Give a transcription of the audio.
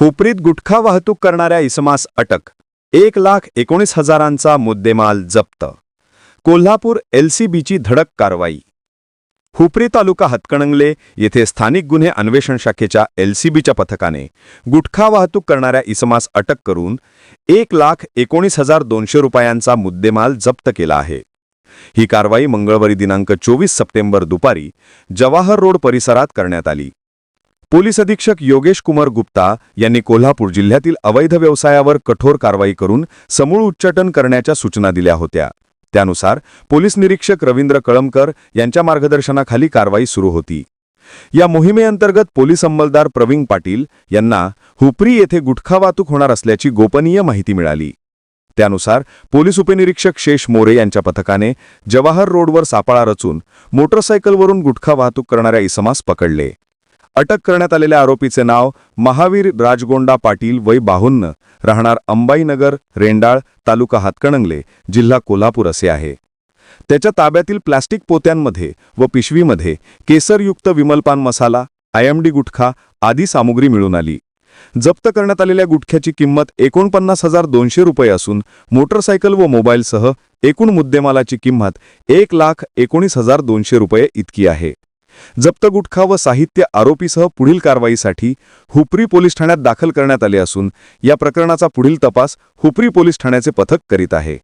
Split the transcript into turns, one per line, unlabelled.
हुपरीत गुटखा वाहतूक करणाऱ्या इसमास अटक. एक लाख एकोणीस हजारांचा मुद्देमाल जप्त. कोल्हापूर एलसीबीची धडक कारवाई. हुपरी तालुका हातकणंगले येथे स्थानिक गुन्हे अन्वेषण शाखेच्या एलसीबीच्या पथकाने गुटखा वाहतूक करणाऱ्या इसमास अटक करून एक लाख एकोणीस हजार दोनशे रुपयांचा मुद्देमाल जप्त केला आहे. ही कारवाई मंगळवारी दिनांक चोवीस सप्टेंबर दुपारी जवाहर रोड परिसरात करण्यात आली. पोलीस अधीक्षक योगेश कुमार गुप्ता यांनी कोल्हापूर जिल्ह्यातील अवैध व्यवसायावर कठोर कारवाई करून समूळ उच्चाटन करण्याच्या सूचना दिल्या होत्या. त्यानुसार पोलीस निरीक्षक रवींद्र कळमकर यांच्या मार्गदर्शनाखाली कारवाई सुरू होती. या मोहिमेअंतर्गत पोलीस अंमलदार प्रवीण पाटील यांना हुपरी येथे गुटखा वाहतूक होणार असल्याची गोपनीय माहिती मिळाली. त्यानुसार पोलीस उपनिरीक्षक शेष मोरे यांच्या पथकाने जवाहर रोडवर सापळा रचून मोटरसायकलवरून गुटखा वाहतूक करणाऱ्या इसमास पकडले. अटक करण्यात आलेल्या आरोपीचे नाव महावीर राजगोंडा पाटील वय बाहुन्न राहणार अंबाईनगर रेंडाळ तालुका हातकणंगले जिल्हा कोल्हापूर असे आहे. त्याच्या ताब्यातील प्लॅस्टिक पोत्यांमध्ये व पिशवीमध्ये केसरयुक्त विमलपान मसाला आयएमडी गुटखा आदी सामुग्री मिळून आली. जप्त करण्यात आलेल्या गुटख्याची किंमत एकोणपन्नास हजार दोनशे रुपये असून मोटरसायकल व मोबाईलसह एकूण मुद्देमालाची किंमत एक लाख एकोणीस हजार दोनशे रुपये इतकी आहे. जप्त गुटखा व साहित्य आरोपीसह पुढील कारवाईसाठी हुपरी पोलीस ठाण्यात दाखल करण्यात आले असून या प्रकरणाचा पुढील तपास हुपरी पोलीस ठाण्याचे पथक करीत आहे.